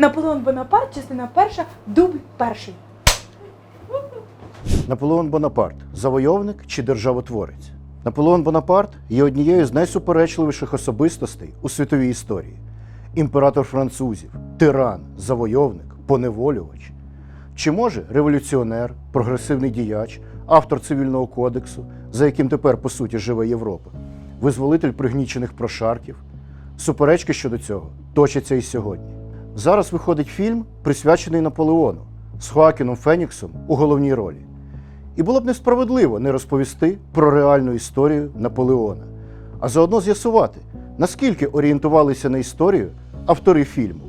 Наполеон Бонапарт, частина перша, дубль перший. Наполеон Бонапарт завойовник чи державотворець? Наполеон Бонапарт є однією з найсуперечливіших особистостей у світовій історії. Імператор французів, тиран, завойовник, поневолювач. Чи може революціонер, прогресивний діяч, автор цивільного кодексу, за яким тепер по суті живе Європа, визволитель пригнічених прошарків? Суперечки щодо цього точаться і сьогодні. Зараз виходить фільм, присвячений Наполеону з Хоакіном Феніксом у головній ролі. І було б несправедливо не розповісти про реальну історію Наполеона, а заодно з'ясувати, наскільки орієнтувалися на історію автори фільму.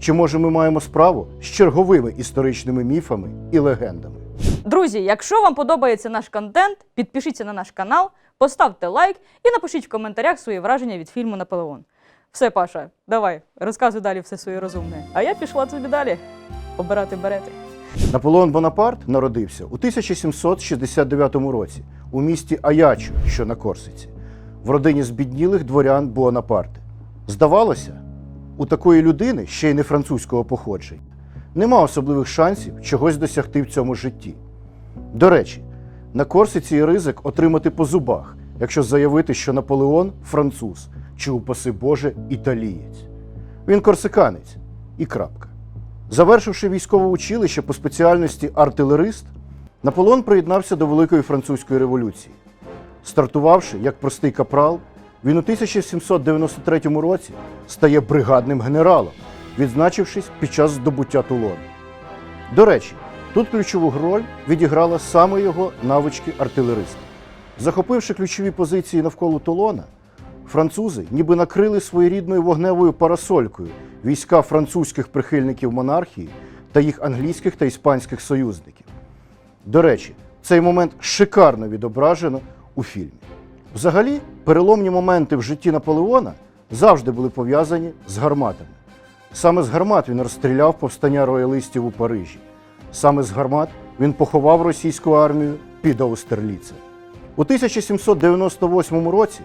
Чи може ми маємо справу з черговими історичними міфами і легендами? Друзі, якщо вам подобається наш контент, підпишіться на наш канал, поставте лайк і напишіть в коментарях свої враження від фільму Наполеон. Все, Паша, давай, розказуй далі все своє розумне. А я пішла собі далі обирати берети. Наполеон Бонапарт народився у 1769 році у місті Аячу, що на Корсиці, в родині збіднілих дворян Буонапарти. Здавалося, у такої людини, ще й не французького походження, нема особливих шансів чогось досягти в цьому житті. До речі, на Корсиці є ризик отримати по зубах, якщо заявити, що Наполеон француз чи, упаси Боже, італієць. Він корсиканець і крапка. Завершивши військове училище по спеціальності артилерист, Наполеон приєднався до Великої французької революції. Стартувавши як простий капрал, він у 1793 році стає бригадним генералом, відзначившись під час здобуття Тулону. До речі, тут ключову роль відіграла саме його навички артилериста. Захопивши ключові позиції навколо Тулона, французи ніби накрили своєрідною вогневою парасолькою війська французьких прихильників монархії та їх англійських та іспанських союзників. До речі, цей момент шикарно відображено у фільмі. Взагалі, переломні моменти в житті Наполеона завжди були пов'язані з гарматами. Саме з гармат він розстріляв повстання роялистів у Парижі. Саме з гармат він поховав російську армію під Аустерліце. У 1798 році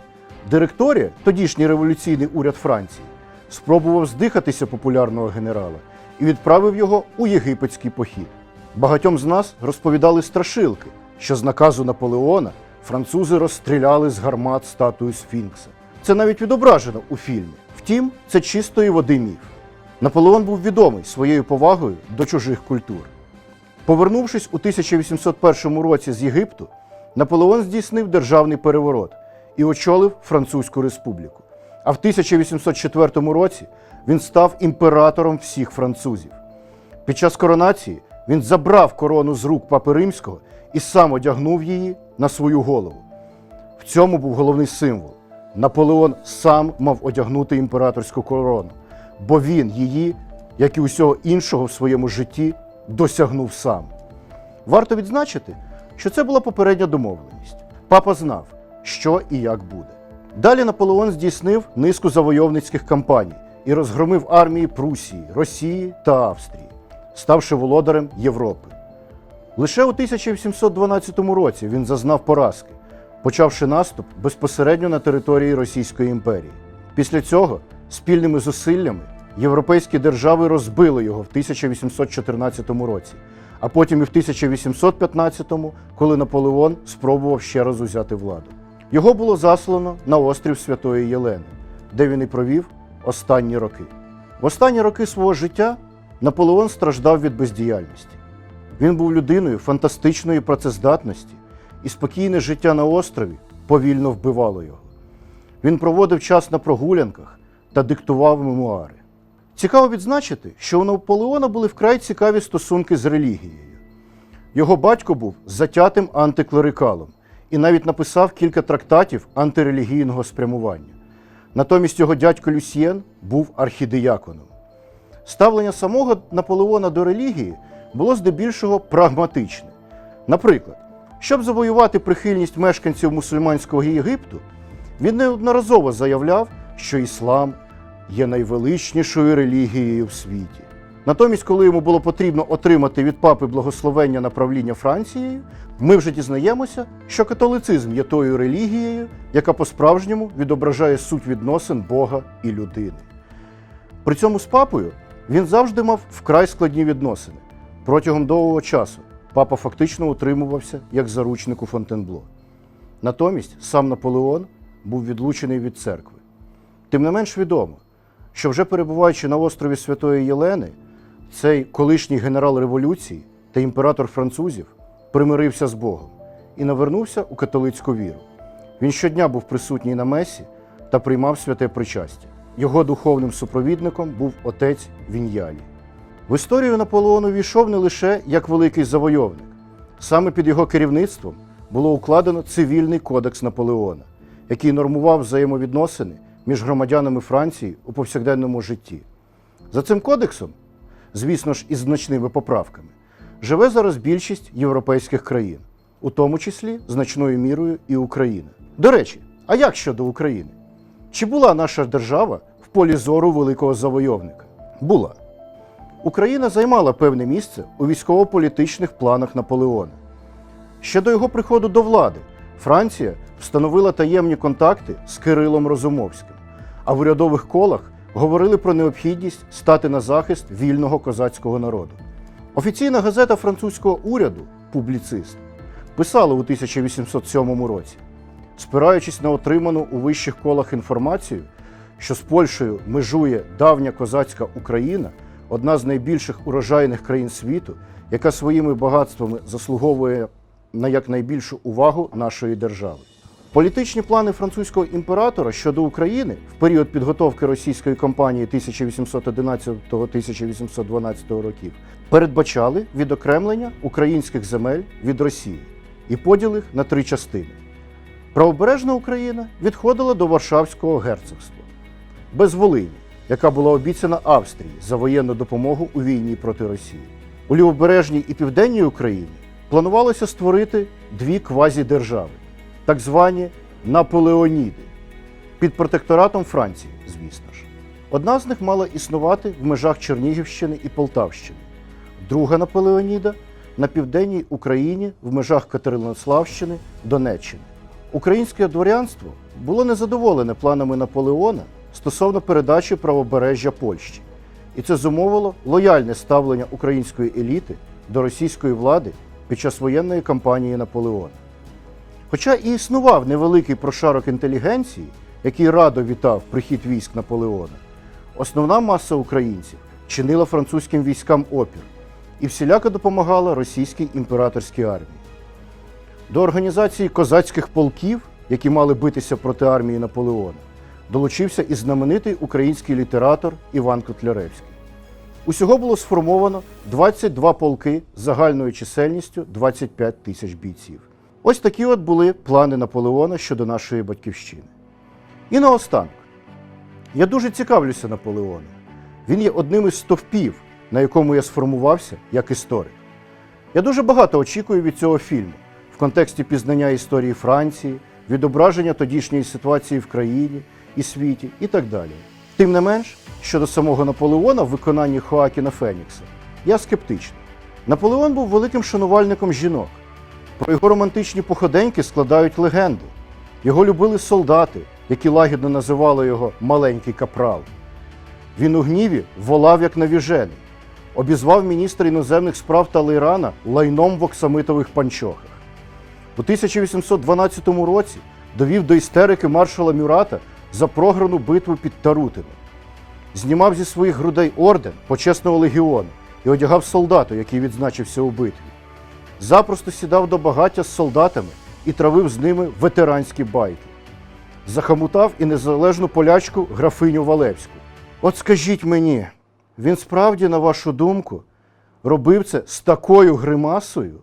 директорія, тодішній революційний уряд Франції, спробував здихатися популярного генерала і відправив його у єгипетський похід. Багатьом з нас розповідали страшилки, що з наказу Наполеона французи розстріляли з гармат статую Сфінкса. Це навіть відображено у фільмі. Втім, це чистої води міф. Наполеон був відомий своєю повагою до чужих культур. Повернувшись у 1801 році з Єгипту, Наполеон здійснив державний переворот і очолив Французьку республіку. А в 1804 році він став імператором всіх французів. Під час коронації він забрав корону з рук папи римського і сам одягнув її на свою голову. В цьому був головний символ. Наполеон сам мав одягнути імператорську корону, бо він її, як і усього іншого в своєму житті, досягнув сам. Варто відзначити, що це була попередня домовленість. Папа знав, що і як буде. Далі Наполеон здійснив низку завойовницьких кампаній і розгромив армії Прусії, Росії та Австрії, ставши володарем Європи. Лише у 1812 році він зазнав поразки, почавши наступ безпосередньо на території Російської імперії. Після цього спільними зусиллями європейські держави розбили його в 1814 році, а потім і в 1815, коли Наполеон спробував ще раз узяти владу. Його було заслано на острів Святої Єлени, де він і провів останні роки. В останні роки свого життя Наполеон страждав від бездіяльності. Він був людиною фантастичної працездатності, і спокійне життя на острові повільно вбивало його. Він проводив час на прогулянках та диктував мемуари. Цікаво відзначити, що у Наполеона були вкрай цікаві стосунки з релігією. Його батько був затятим антиклерикалом і навіть написав кілька трактатів антирелігійного спрямування. Натомість його дядько Люсьєн був архідияконом. Ставлення самого Наполеона до релігії було здебільшого прагматичне. Наприклад, щоб завоювати прихильність мешканців мусульманського Єгипту, він неодноразово заявляв, що іслам є найвеличнішою релігією в світі. Натомість, коли йому було потрібно отримати від папи благословення на правління Францією, ми вже дізнаємося, що католицизм є тою релігією, яка по-справжньому відображає суть відносин Бога і людини. При цьому з папою Він завжди мав вкрай складні відносини. Протягом довгого часу папа фактично утримувався як заручник у Фонтенбло. Натомість сам Наполеон був відлучений від церкви. Тим не менш відомо, що вже перебуваючи на острові Святої Єлени, цей колишній генерал революції та імператор французів примирився з Богом і навернувся у католицьку віру. Він щодня був присутній на месі та приймав святе причастя. Його духовним супровідником був отець Віньялі. В історію Наполеон увійшов не лише як великий завойовник. Саме під його керівництвом було укладено цивільний кодекс Наполеона, який нормував взаємовідносини між громадянами Франції у повсякденному житті. За цим кодексом, звісно ж, із значними поправками, живе зараз більшість європейських країн, у тому числі значною мірою і Україна. До речі, а як щодо України? Чи була наша держава в полі зору великого завойовника? Була. Україна займала певне місце у військово-політичних планах Наполеона. Ще до його приходу до влади Франція встановила таємні контакти з Кирилом Розумовським, а в урядових колах говорили про необхідність стати на захист вільного козацького народу. Офіційна газета французького уряду Публіцист писала у 1807 році, спираючись на отриману у вищих колах інформацію, що з Польщею межує давня козацька Україна, одна з найбільших урожайних країн світу, яка своїми багатствами заслуговує на якнайбільшу увагу нашої держави. Політичні плани французького імператора щодо України в період підготовки російської кампанії 1811-1812 років передбачали відокремлення українських земель від Росії і поділ їх на три частини. Правобережна Україна відходила до Варшавського герцогства без Волині, яка була обіцяна Австрії за воєнну допомогу у війні проти Росії. У лівобережній і південній Україні планувалося створити дві квазідержави, так звані Наполеоніди, під протекторатом Франції, звісно ж. Одна з них мала існувати в межах Чернігівщини і Полтавщини, друга Наполеоніда на південній Україні в межах Катеринославщини, Донеччини. Українське дворянство було незадоволене планами Наполеона стосовно передачі правобережжя Польщі, і це зумовило лояльне ставлення української еліти до російської влади під час воєнної кампанії Наполеона. Хоча і існував невеликий прошарок інтелігенції, який радо вітав прихід військ Наполеона, основна маса українців чинила французьким військам опір і всіляко допомагала російській імператорській армії. До організації козацьких полків, які мали битися проти армії Наполеона, долучився і знаменитий український літератор Іван Котляревський. Усього було сформовано 22 полки з загальною чисельністю 25 тисяч бійців. Ось такі от були плани Наполеона щодо нашої батьківщини. І наостанок, я дуже цікавлюся Наполеоном. Він є одним із стовпів, на якому я сформувався як історик. Я дуже багато очікую від цього фільму в контексті пізнання історії Франції, відображення тодішньої ситуації в країні і світі і так далі. Тим не менш, щодо самого Наполеона в виконанні Хоакіна Фенікса, я скептичний. Наполеон був великим шанувальником жінок. Про його романтичні походеньки складають легенди. Його любили солдати, які лагідно називали його маленький капрал. Він у гніві волав як навіжений, обізвав міністра іноземних справ Талейрана лайном в оксамитових панчохах. У 1812 році довів до істерики маршала Мюрата за програну битву під Тарутино. Знімав зі своїх грудей орден почесного легіону і одягав солдату, який відзначився у битві. Запросто сідав до багаття з солдатами і травив з ними ветеранські байки. Захамутав і незалежну полячку графиню Валевську. От скажіть мені, він справді, на вашу думку, робив це з такою гримасою?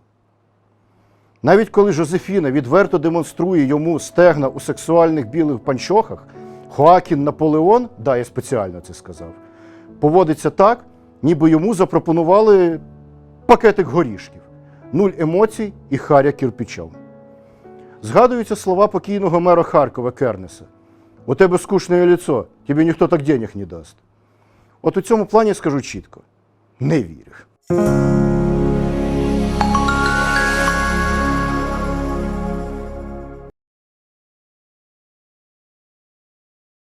Навіть коли Жозефіна відверто демонструє йому стегна у сексуальних білих панчохах, Хоакін Наполеон, да, я спеціально це сказав, поводиться так, ніби йому запропонували пакетик горішків, нуль емоцій і харя кірпічом. Згадуються слова покійного мера Харкова Кернеса. У тебе скучне лицо, тобі ніхто так денег не дасть. От у цьому плані скажу чітко: не вірю.